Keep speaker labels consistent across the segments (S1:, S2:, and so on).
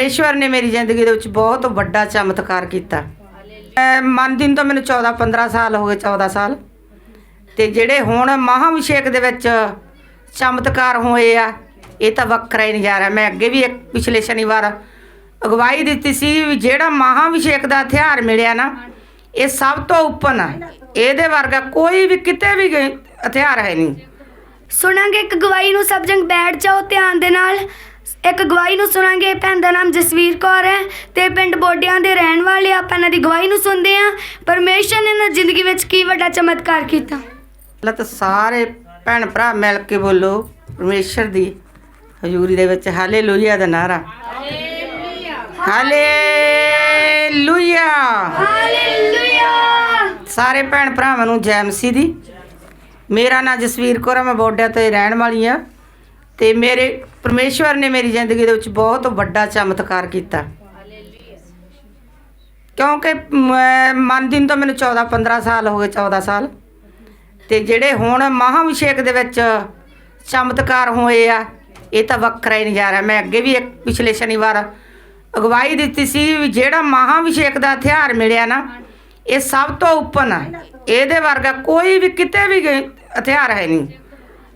S1: ਪਰਮੇਸ਼ਵਰ ਨੇ ਮੇਰੀ ਜ਼ਿੰਦਗੀ ਦੇ ਵਿੱਚ ਬਹੁਤ ਵੱਡਾ ਚਮਤਕਾਰ ਕੀਤਾ। ਮੰਨਦੀ ਨੂੰ ਤਾਂ ਮੈਨੂੰ 14 15 ਸਾਲ ਹੋ ਗਏ 14 ਸਾਲ। ਤੇ ਜਿਹੜੇ ਹੁਣ ਮਹਾਭਿਸ਼ੇਕ ਦੇ ਵਿੱਚ ਚਮਤਕਾਰ ਹੋਏ ਆ, ਇਹ ਤਾਂ ਵੱਖਰਾ ਹੀ ਨਜ਼ਾਰਾ। ਮੈਂ ਅੱਗੇ ਵੀ ਇੱਕ ਪਿਛਲੇ ਸ਼ਨੀਵਾਰ ਅਗਵਾਈ ਦਿੱਤੀ ਸੀ ਵੀ ਜਿਹੜਾ ਮਹਾਭਿਸ਼ੇਕ ਦਾ ਹਥਿਆਰ ਮਿਲਿਆ ਨਾ, ਇਹ ਸਭ ਤੋਂ ਉੱਪਰ ਆ ਇਹਦੇ ਵਰਗਾ ਕੋਈ ਵੀ ਕਿਤੇ ਵੀ ਹਥਿਆਰ ਹੈ ਨਹੀਂ।
S2: ਸੁਣਾਂਗੇ ਇੱਕ ਗਵਾਹੀ ਨੂੰ, ਸਭ ਜੰਗ ਬੈਠ ਜਾਓ, ਧਿਆਨ ਦੇ ਨਾਲ। ਇੱਕ ਗਵਾਹੀ ਨੂੰ ਸੁਣਾਂਗੇ। ਭੈਣ ਦਾ ਨਾਮ ਜਸਵੀਰ ਕੌਰ ਹੈ ਤੇ ਪਿੰਡ ਬੋਡਿਆਂ ਦੇ ਰਹਿਣ ਵਾਲੇ ਆਪਾਂ ਇਹਨਾਂ ਦੀ ਗਵਾਹੀ ਨੂੰ ਸੁਣਦੇ ਹਾਂ। ਪਰਮੇਸ਼ਰ ਨੇ ਇਹਨਾਂ ਦੀ ਜ਼ਿੰਦਗੀ ਵਿੱਚ ਕੀ ਵੱਡਾ ਚਮਤਕਾਰ ਕੀਤਾ?
S1: ਪਹਿਲਾਂ ਤਾਂ ਸਾਰੇ ਭੈਣ ਭਰਾ ਮਿਲ ਕੇ ਬੋਲੋ ਪਰਮੇਸ਼ਰ ਦੀ ਹਜ਼ੂਰੀ ਦੇ ਵਿੱਚ ਹਾਲੇਲੂਇਆ ਦਾ ਨਾਰਾ ਹਾਲੇਲੂਇਆ।
S2: ਹਾਲੇਲੂਇਆ।
S1: ਸਾਰੇ ਭੈਣ ਭਰਾਵਾਂ ਨੂੰ ਜੈ ਮਸੀਹ ਦੀ। ਮੇਰਾ ਨਾਮ ਜਸਵੀਰ ਕੌਰ ਹੈ ਮੈਂ ਬੋਡਿਆ ਤੋਂ ਰਹਿਣ ਵਾਲੀ ਆ ਤੇ ਮੇਰੇ, ਪਰਮੇਸ਼ਵਰ ਨੇ ਮੇਰੀ ਜ਼ਿੰਦਗੀ ਦੇ ਵਿੱਚ ਬਹੁਤ ਵੱਡਾ ਚਮਤਕਾਰ ਕੀਤਾ। ਕਿਉਂਕਿ ਮੈਂ ਮੰਨਦੀ ਨੂੰ ਮੈਨੂੰ 14 15 ਸਾਲ ਹੋ ਗਏ 14 ਸਾਲ। ਤੇ ਜਿਹੜੇ ਹੁਣ ਮਹਾਭਿਸ਼ੇਕ ਦੇ ਵਿੱਚ ਚਮਤਕਾਰ ਹੋਏ ਆ, ਇਹ ਤਾਂ ਵੱਖਰਾ ਹੀ ਨਜ਼ਾਰਾ ਮੈਂ ਅੱਗੇ ਵੀ ਇੱਕ ਪਿਛਲੇ ਸ਼ਨੀਵਾਰ ਅਗਵਾਈ ਦਿੱਤੀ ਸੀ ਵੀ ਜਿਹੜਾ ਮਹਾਭਿਸ਼ੇਕ ਦਾ ਹਥਿਆਰ ਮਿਲਿਆ ਨਾ, ਇਹ ਸਭ ਤੋਂ ਉੱਪਰ ਆ ਇਹਦੇ ਵਰਗਾ ਕੋਈ ਵੀ ਕਿਤੇ ਵੀ ਹਥਿਆਰ ਹੈ ਨਹੀਂ।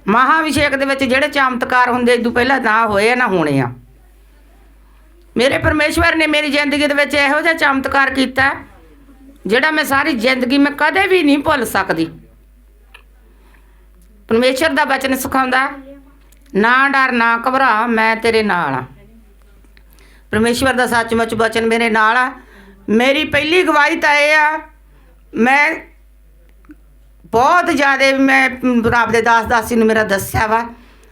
S1: ਮਹਾਭਿਸ਼ੇਕ ਦੇ ਵਿੱਚ ਜਿਹੜੇ ਚਮਤਕਾਰ ਹੁੰਦੇ ਇਦੋਂ ਪਹਿਲਾਂ ਨਾ ਹੋਏ ਆ ਨਾ ਹੋਣੇ ਆ। ਮੇਰੇ ਪਰਮੇਸ਼ਵਰ ਨੇ ਮੇਰੀ ਜ਼ਿੰਦਗੀ ਦੇ ਵਿੱਚ ਇਹੋ ਜਿਹਾ ਚਮਤਕਾਰ ਕੀਤਾ, ਜਿਹੜਾ ਮੈਂ ਸਾਰੀ ਜ਼ਿੰਦਗੀ ਮੈਂ ਕਦੇ ਵੀ ਨਹੀਂ ਭੁੱਲ ਸਕਦੀ। ਪਰਮੇਸ਼ਰ ਦਾ ਬਚਨ ਸਿਖਾਉਂਦਾ, ਨਾ ਡਰ, ਨਾ ਘਬਰਾ, ਮੈਂ ਤੇਰੇ ਨਾਲ ਆ। ਪਰਮੇਸ਼ਵਰ ਦਾ ਸੱਚਮੁੱਚ ਬਚਨ ਮੇਰੇ ਨਾਲ ਆ। ਮੇਰੀ ਪਹਿਲੀ ਗਵਾਹੀ ਤਾਂ ਇਹ ਆ, ਮੈਂ ਬਹੁਤ ਜ਼ਿਆਦਾ ਮੈਂ ਰੱਬ ਦੇ ਦਾਸ ਦਾਸੀ ਨੂੰ ਮੇਰਾ ਦੱਸਿਆ ਵਾ।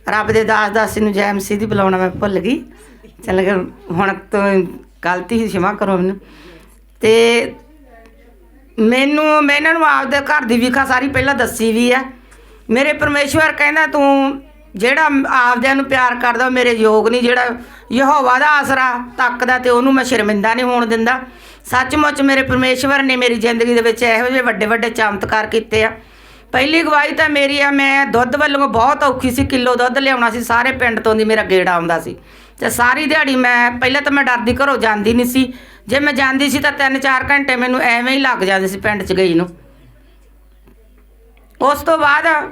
S1: ਰੱਬ ਦੇ ਦਾਸ ਦਾਸੀ ਨੂੰ ਜੈਮ ਸੀ ਦੀ ਬੁਲਾਉਣਾ ਮੈਂ ਭੁੱਲ ਗਈ। ਚੱਲ ਹੁਣ ਤੋਂ ਗਲਤੀ ਹੀ ਸ਼ਿਮਾ ਕਰੋ ਮੈਨੂੰ। ਤੇ ਮੈਨੂੰ, ਮੈਂ ਇਹਨਾਂ ਨੂੰ ਆਪਦੇ ਘਰ ਦੀ ਵਿਖਾ ਸਾਰੀ ਪਹਿਲਾਂ ਦੱਸੀ ਵੀ ਆ। ਮੇਰੇ ਪਰਮੇਸ਼ਵਰ ਕਹਿੰਦਾ ਤੂੰ ਜਿਹੜਾ ਆਪਦਿਆਂ ਨੂੰ ਪਿਆਰ ਕਰਦਾ ਮੇਰੇ ਯੋਗ ਨਹੀਂ, ਜਿਹੜਾ ਯਹੋਵਾ ਦਾ ਆਸਰਾ ਤੱਕਦਾ ਤੇ ਉਹਨੂੰ ਮੈਂ ਸ਼ਰਮਿੰਦਾ ਨਹੀਂ ਹੋਣ ਦਿੰਦਾ। ਸੱਚਮੁੱਚ ਮੇਰੇ ਪਰਮੇਸ਼ਵਰ ਨੇ ਮੇਰੀ ਜ਼ਿੰਦਗੀ ਦੇ ਵਿੱਚ ਇਹੋ ਜਿਹੇ ਵੱਡੇ ਵੱਡੇ ਚਮਤਕਾਰ ਕੀਤੇ ਆ। ਪਹਿਲੀ ਗਵਾਹੀ ਤਾਂ ਮੇਰੀ ਆ, ਮੈਂ ਦੁੱਧ ਵੱਲੋਂ ਬਹੁਤ ਔਖੀ ਸੀ, ਕਿਲੋ ਦੁੱਧ ਲਿਆਉਣਾ ਸੀ, ਸਾਰੇ ਪਿੰਡ ਤੋਂ ਦੀ ਮੇਰਾ ਗੇੜਾ ਆਉਂਦਾ ਸੀ। ਤੇ ਸਾਰੀ ਦਿਹਾੜੀ ਮੈਂ, ਪਹਿਲਾਂ ਤਾਂ ਮੈਂ ਡਰਦੀ ਘਰੋਂ ਜਾਂਦੀ ਨਹੀਂ ਸੀ। ਜੇ ਮੈਂ ਜਾਂਦੀ ਸੀ ਤਾਂ 3-4 ਘੰਟੇ ਮੈਨੂੰ ਐਵੇਂ ਹੀ ਲੱਗ ਜਾਂਦੇ ਸੀ ਪਿੰਡ 'ਚ ਗਈ ਨੂੰ। ਉਸ ਤੋਂ ਬਾਅਦ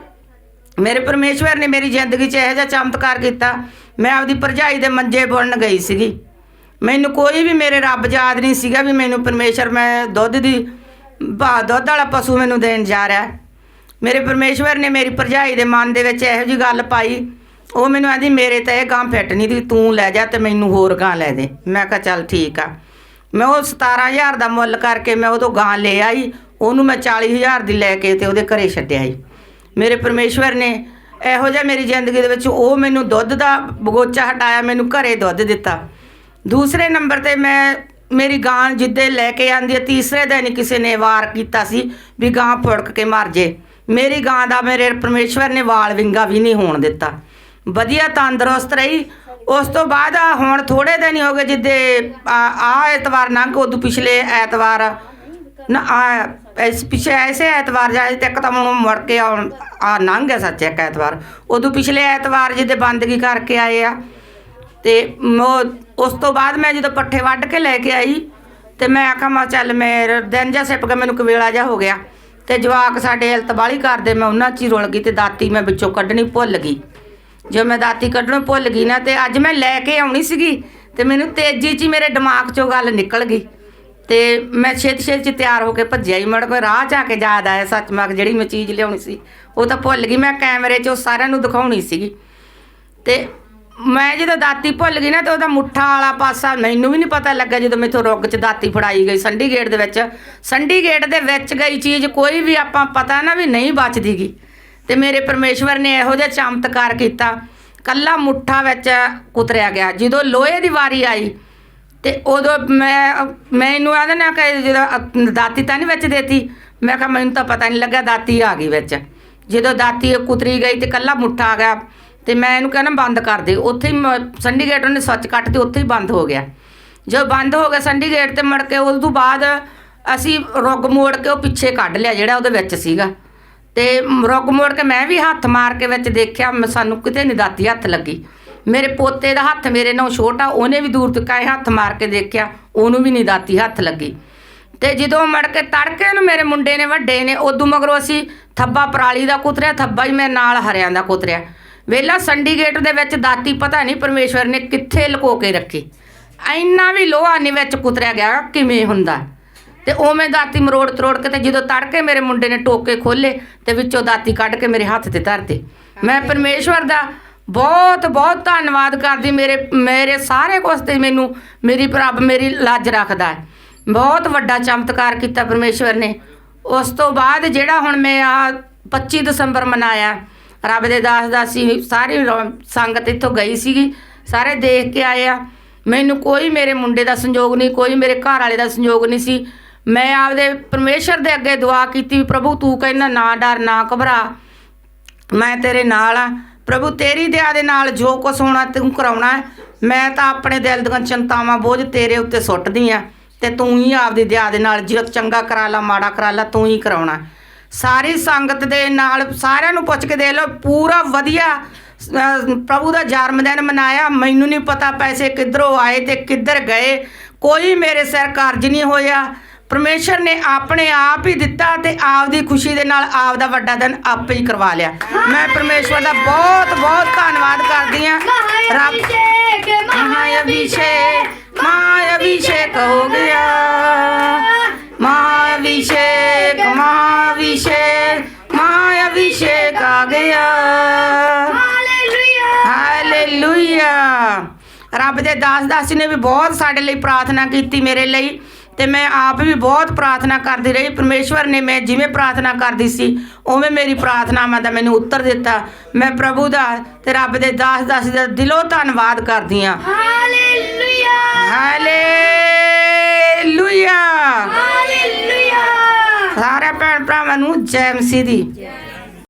S1: ਮੇਰੇ ਪਰਮੇਸ਼ਵਰ ਨੇ ਮੇਰੀ ਜ਼ਿੰਦਗੀ 'ਚ ਇਹੋ ਜਿਹਾ ਚਮਤਕਾਰ ਕੀਤਾ। ਮੈਂ ਆਪਦੀ ਭਰਜਾਈ ਦੇ ਮੰਜੇ ਬੁਣਨ ਗਈ ਸੀਗੀ। ਮੈਨੂੰ ਕੋਈ ਵੀ ਮੇਰੇ ਰੱਬ ਯਾਦ ਨਹੀਂ ਸੀਗਾ ਵੀ ਮੈਨੂੰ ਪਰਮੇਸ਼ਰ ਮੈਂ ਦੁੱਧ ਦੀ, ਬਾ- ਦੁੱਧ ਵਾਲਾ ਪਸ਼ੂ ਮੈਨੂੰ ਦੇਣ ਜਾ ਰਿਹਾ। ਮੇਰੇ ਪਰਮੇਸ਼ਵਰ ਨੇ ਮੇਰੀ ਭਰਜਾਈ ਦੇ ਮਨ ਦੇ ਵਿੱਚ ਇਹੋ ਜੀ ਗੱਲ ਪਾਈ। ਉਹ ਮੈਨੂੰ ਆਂਦੀ ਮੇਰੇ ਤਾਂ ਇਹ ਗਾਂ ਫਿੱਟ ਨਹੀਂ ਦੀ ਤੂੰ ਲੈ ਜਾ ਤੇ ਮੈਨੂੰ ਹੋਰ ਗਾਂ ਲੈ ਦੇ। ਮੈਂ ਕਿਹਾ, ਚੱਲ ਠੀਕ ਆ। ਮੈਂ ਉਹ 17000 ਦਾ ਮੁੱਲ ਕਰਕੇ ਮੈਂ ਉਦੋਂ ਗਾਂ ਲੈ ਆਈ। ਉਹਨੂੰ ਮੈਂ 40000 ਦੀ ਲੈ ਕੇ ਤੇ ਉਹਦੇ ਘਰੇ ਛੱਡਿਆ ਸੀ ਮੇਰੇ ਪਰਮੇਸ਼ਵਰ ਨੇ ਇਹੋ ਜਿਹਾ ਮੇਰੀ ਜ਼ਿੰਦਗੀ ਦੇ ਵਿੱਚ ਉਹ ਮੈਨੂੰ ਦੁੱਧ ਦਾ ਬਗੋਚਾ ਹਟਾਇਆ, ਮੈਨੂੰ ਘਰੇ ਦੁੱਧ ਦਿੱਤਾ। ਦੂਸਰੇ ਨੰਬਰ ਤੇ ਮੈਂ ਮੇਰੀ ਗਾਂ ਜਿੱਦੇ ਲੈ ਕੇ ਆਂਦੀ ਹੈ, ਤੀਸਰੇ ਦਿਨ ਹੀ ਕਿਸੇ ਨੇ ਵਾਰ ਕੀਤਾ ਸੀ ਵੀ ਗਾਂ ਫੁੜਕ ਕੇ ਮਰ ਜੇ। ਮੇਰੀ ਗਾਂ ਦਾ ਮੇਰੇ ਪਰਮੇਸ਼ਵਰ ਨੇ ਵਾਲ ਵਿੰਗਾ ਵੀ ਨਹੀਂ ਹੋਣ ਦਿੱਤਾ। ਵਧੀਆ ਤੰਦਰੁਸਤ ਰਹੀ। ਉਸ ਤੋਂ ਬਾਅਦ ਹੁਣ ਥੋੜੇ ਦਿਨ ਹੀ ਹੋ ਗਏ ਜਿੱਦੇ ਆ ਆਹ ਐਤਵਾਰ ਲੰਘ ਉਦੋਂ ਪਿਛਲੇ ਐਤਵਾਰ। ਨਾ, ਆ, ਇਸ ਪਿਛੇ ਐਸੇ ਐਤਵਾਰ ਜਾਏ ਤੇ ਇੱਕ ਤਾਂ ਹੁਣ ਮੁੜ ਕੇ ਆਉਣ, ਆ ਲੰਘ ਗਿਆ ਸੱਚ ਇੱਕ ਐਤਵਾਰ। ਉਦੋਂ ਪਿਛਲੇ ਐਤਵਾਰ ਜਿਹਦੇ ਬੰਦਗੀ ਕਰਕੇ ਆਏ ਆ। ਤੇ ਉਸ ਤੋਂ ਬਾਅਦ ਮੈਂ ਜਦੋਂ ਪੱਠੇ ਵੱਢ ਕੇ ਲੈ ਕੇ ਆਈ, ਤੇ ਮੈਂ ਆਖਾਂ, ਮੈਂ ਚੱਲ ਮੇਰੇ ਦਿਨ ਜਿਹਾ ਸਿਪ ਗਿਆ, ਮੈਨੂੰ ਕਵੇਲਾ ਜਿਹਾ ਹੋ ਗਿਆ। ਤੇ ਜਵਾਕ ਸਾਡੇ ਹਲਤਬਾਲੀ ਕਰਦੇ, ਮੈਂ ਉਹਨਾਂ 'ਚ ਹੀ ਰੁਲ ਗਈ ਤੇ ਦਾਤੀ ਮੈਂ ਵਿੱਚੋਂ ਕੱਢਣੀ ਭੁੱਲ ਗਈ। ਜੋ ਮੈਂ ਦਾਤੀ ਕੱਢਣੋਂ ਭੁੱਲ ਗਈ ਨਾ ਤੇ ਅੱਜ ਮੈਂ ਲੈ ਕੇ ਆਉਣੀ ਸੀਗੀ ਤੇ ਮੈਨੂੰ ਤੇਜ਼ੀ 'ਚ ਹੀ ਮੇਰੇ ਦਿਮਾਗ 'ਚੋਂ ਗੱਲ ਨਿਕਲ ਗਈ। ਤੇ ਮੈਂ ਛੇਤੀ ਛੇਤੀ 'ਚ ਤਿਆਰ ਹੋ ਕੇ ਭੱਜਿਆ ਹੀ, ਮੜ ਕੋਈ ਰਾਹ 'ਚ ਆ ਕੇ ਯਾਦ ਆਇਆ ਸੱਚ ਮੈਂ ਜਿਹੜੀ ਮੈਂ ਚੀਜ਼ ਲਿਆਉਣੀ ਸੀ, ਉਹ ਤਾਂ ਭੁੱਲ ਗਈ। ਮੈਂ ਕੈਮਰੇ 'ਚ ਉਹ ਸਾਰਿਆਂ ਨੂੰ ਦਿਖਾਉਣੀ ਸੀਗੀ। ਤੇ ਮੈਂ ਜਦੋਂ ਦਾਤੀ ਭੁੱਲ ਗਈ ਨਾ ਤੇ ਉਹਦਾ ਮੁੱਠਾ ਵਾਲਾ ਪਾਸਾ ਮੈਨੂੰ ਵੀ ਨਹੀਂ ਪਤਾ ਲੱਗਾ ਜਦੋਂ ਮੈਥੋਂ ਰੁੱਗ 'ਚ ਦਾਤੀ ਫੜਾਈ ਗਈ ਸੰਡੀ ਗੇਟ ਦੇ ਵਿੱਚ। ਸੰਡੀ ਗੇਟ ਦੇ ਵਿੱਚ ਗਈ ਚੀਜ਼ ਕੋਈ ਵੀ ਆਪਾਂ ਪਤਾ ਨਾ ਵੀ ਨਹੀਂ ਬਚਦੀਗੀ ਤੇ ਮੇਰੇ ਪਰਮੇਸ਼ਵਰ ਨੇ ਇਹੋ ਜਿਹਾ ਚਮਤਕਾਰ ਕੀਤਾ। ਕੱਲਾ ਮੁੱਠਾ ਵਿੱਚ ਕੁਤਰਿਆ ਗਿਆ। ਜਦੋਂ ਲੋਹੇ ਦੀ ਵਾਰੀ ਆਈ ਤੇ ਉਦੋਂ ਮੈਂ ਮੈਨੂੰ ਆਂਦਾ ਨਾ ਕਿ ਜਦੋਂ ਦਾਤੀ ਤਾਂ ਨਹੀਂ ਵਿੱਚ ਦੇਤੀ। ਮੈਂ ਕਿਹਾ ਮੈਨੂੰ ਤਾਂ ਪਤਾ ਨਹੀਂ ਲੱਗਾ ਦਾਤੀ ਆ ਗਈ ਵਿੱਚ। ਜਦੋਂ ਦਾਤੀ ਕੁਤਰੀ ਗਈ ਤੇ ਕੱਲਾ ਮੁੱਠਾ ਆ ਗਿਆ। ਤੇ ਮੈਂ ਇਹਨੂੰ ਕਹਿੰਦਾ ਬੰਦ ਕਰ ਦੇ। ਉੱਥੇ ਹੀ ਮ- ਸੰਡੀਗੇਟ ਉਹਨੇ ਸੱਚ ਕੱਟ ਤੇ ਉੱਥੇ ਹੀ ਬੰਦ ਹੋ ਗਿਆ। ਜਦੋਂ ਬੰਦ ਹੋ ਗਿਆ ਸੰਡੀਗੇਟ ਤੇ ਮੜ ਕੇ ਉਸ ਤੋਂ ਬਾਅਦ ਅਸੀਂ ਰੁੱਗ ਮੋੜ ਕੇ ਉਹ ਪਿੱਛੇ ਕੱਢ ਲਿਆ ਜਿਹੜਾ ਉਹਦੇ ਵਿੱਚ ਸੀਗਾ। ਤੇ ਰੁੱਗ ਮੋੜ ਕੇ ਮੈਂ ਵੀ ਹੱਥ ਮਾਰ ਕੇ ਵਿੱਚ ਦੇਖਿਆ, ਮ- ਸਾਨੂੰ ਕਿਤੇ ਨਹੀਂ ਦਾਤੀ ਹੱਥ ਲੱਗੀ। ਮੇਰੇ ਪੋਤੇ ਦਾ ਹੱਥ ਮੇਰੇ ਨਾਲੋਂ ਛੋਟਾ, ਉਹਨੇ ਵੀ ਦੂਰ ਤੱਕ ਆਏ ਹੱਥ ਮਾਰ ਕੇ ਦੇਖਿਆ, ਉਹਨੂੰ ਵੀ ਨਹੀਂ ਦਾਤੀ ਹੱਥ ਲੱਗੀ। ਤੇ ਜਦੋਂ ਮੜ ਕੇ ਤੜਕੇ ਨੂੰ ਮੇਰੇ ਮੁੰਡੇ ਨੇ ਵੱਡੇ ਨੇ, ਉਦੋਂ ਮਗਰੋਂ ਅਸੀਂ ਥੱਬਾ ਪਰਾਲੀ ਦਾ ਕੁਤਰਿਆ, ਥੱਬਾ ਹੀ ਮੇਰੇ ਨਾਲ ਹਰਿਆਂ ਦਾ ਕੁਤਰਿਆ। ਵੇਲਾ ਸੰਡੀ ਗੇਟ ਦੇ ਵਿੱਚ ਦਾਤੀ ਪਤਾ ਨਹੀਂ ਪਰਮੇਸ਼ਵਰ ਨੇ ਕਿੱਥੇ ਲੁਕੋ ਕੇ ਰੱਖੀ। ਇੰਨਾ ਵੀ ਲੋਹਾ ਨਹੀਂ ਵਿੱਚ ਕੁਤਰਿਆ ਗਿਆ ਕਿਵੇਂ ਹੁੰਦਾ? ਤੇ ਉਵੇਂ ਦਾਤੀ ਮਰੋੜ ਤਰੋੜ ਕੇ ਤੇ ਜਦੋਂ ਤੜਕੇ ਮੇਰੇ ਮੁੰਡੇ ਨੇ ਟੋਕੇ ਖੋਲੇ ਤੇ ਵਿੱਚੋਂ ਦਾਤੀ ਕੱਢ ਕੇ ਮੇਰੇ ਹੱਥ ਤੇ ਧਰਤੇ। ਮੈਂ ਪਰਮੇਸ਼ਵਰ ਦਾ ਬਹੁਤ ਬਹੁਤ ਧੰਨਵਾਦ ਕਰਦੀ ਮੇਰੇ ਮੇਰੇ ਸਾਰੇ ਕੁਛ ਤੇ ਮੈਨੂੰ ਮੇਰੀ ਪ੍ਰਭ ਮੇਰੀ ਲੱਜ ਰੱਖਦਾ ਹੈ। ਬਹੁਤ ਵੱਡਾ ਚਮਤਕਾਰ ਕੀਤਾ ਪਰਮੇਸ਼ਵਰ ਨੇ। ਉਸ ਤੋਂ ਬਾਅਦ ਜਿਹੜਾ ਹੁਣ ਮੈਂ ਆ 25 ਦਸੰਬਰ ਮਨਾਇਆ ਰੱਬ ਦੇ ਦਾਸ ਦਾਸੀ ਸਾਰੀ ਸੰਗਤ ਇੱਥੋਂ ਗਈ ਸੀਗੀ, ਸਾਰੇ ਦੇਖ ਕੇ ਆਏ ਆ। ਮੈਨੂੰ ਕੋਈ ਮੇਰੇ ਮੁੰਡੇ ਦਾ ਸੰਯੋਗ ਨਹੀਂ, ਕੋਈ ਮੇਰੇ ਘਰ ਵਾਲੇ ਦਾ ਸੰਯੋਗ ਨਹੀਂ ਸੀ। ਮੈਂ ਆਪਦੇ ਪਰਮੇਸ਼ਰ ਦੇ ਅੱਗੇ ਦੁਆ ਕੀਤੀ ਵੀ ਪ੍ਰਭੂ ਤੂੰ ਕਹਿੰਦਾ ਨਾ ਡਰ, ਨਾ ਘਬਰਾ। ਮੈਂ ਤੇਰੇ ਨਾਲ ਆ। ਪ੍ਰਭੂ ਤੇਰੀ ਦਇਆ ਦੇ ਨਾਲ ਜੋ ਕੁਛ ਹੋਣਾ ਤੂੰ ਕਰਾਉਣਾ ਹੈ। ਮੈਂ ਤਾਂ ਆਪਣੇ ਦਿਲ ਦੀਆਂ ਚਿੰਤਾਵਾਂ ਬੋਝ ਤੇਰੇ ਉੱਤੇ ਸੁੱਟਦੀ ਆ। ਤੇ ਤੂੰ ਹੀ ਆਪਦੀ ਦਇਆ ਦੇ ਨਾਲ ਜੇ ਚੰਗਾ ਕਰਾ ਲਾ, ਮਾੜਾ ਕਰਾ ਲਾ, ਤੂੰ ਹੀ ਕਰਾਉਣਾ। ਸਾਰੀ ਸੰਗਤ ਦੇ ਨਾਲ ਸਾਰਿਆਂ ਨੂੰ ਪੁੱਛ ਕੇ ਦੇਖ ਲਓ ਪੂਰਾ ਵਧੀਆ ਪ੍ਰਭੂ ਦਾ ਜਨਮ ਦਿਨ ਮਨਾਇਆ। ਮੈਨੂੰ ਨਹੀਂ ਪਤਾ ਪੈਸੇ ਕਿੱਧਰੋਂ ਆਏ ਤੇ ਕਿੱਧਰ ਗਏ। ਕੋਈ ਮੇਰੇ ਸਿਰ ਕਾਰਜ ਨਹੀਂ ਹੋਇਆ। ਪਰਮੇਸ਼ਰ ਨੇ ਆਪਣੇ ਆਪ ਹੀ ਦਿੱਤਾ ਤੇ ਆਪਦੀ ਖੁਸ਼ੀ ਦੇ ਨਾਲ ਆਪ ਦਾ ਵੱਡਾ ਦਿਨ ਆਪੇ ਹੀ ਕਰਵਾ ਲਿਆ। ਮੈਂ ਪਰਮੇਸ਼ਰ ਦਾ ਬਹੁਤ ਬਹੁਤ ਧੰਨਵਾਦ ਕਰਦੀ ਹਾਂ। ਰੱਬ ਮਹਾਅਭਿਸ਼ੇਕ ਮਹਾਅਭਿਸ਼ੇਕ ਰੱਬ ਦੇ ਦਾਸ ਦਾਸੀ ਨੇ ਵੀ ਬਹੁਤ ਸਾਡੇ ਲਈ ਪ੍ਰਾਰਥਨਾ ਕੀਤੀ ਮੇਰੇ ਲਈ ਤੇ ਮੈਂ ਆਪ ਵੀ ਬਹੁਤ ਪ੍ਰਾਰਥਨਾ ਕਰਦੀ ਰਹੀ। ਪਰਮੇਸ਼ਵਰ ਨੇ ਮੈਂ ਜਿਵੇਂ ਪ੍ਰਾਰਥਨਾ ਕਰਦੀ ਸੀ ਉਵੇਂ ਮੇਰੀ ਪ੍ਰਾਰਥਨਾਵਾਂ ਦਾ ਮੈਨੂੰ ਉੱਤਰ ਦਿੱਤਾ। ਮੈਂ ਪ੍ਰਭੂ ਦਾ ਤੇ ਰੱਬ ਦੇ ਦਾਸ ਦਾਸੀ ਦਾ ਦਿਲੋਂ ਧੰਨਵਾਦ ਕਰਦੀ ਹਾਂ।
S2: ਹਾਲੇਲੂਇਆ।
S1: ਹਾਲੇਲੂਇਆ।
S2: ਹਾਲੇਲੂਇਆ।
S1: ਸਾਰੇ ਭੈਣ ਭਰਾਵਾਂ ਨੂੰ ਜੈ ਮਸੀਹ ਦੀ।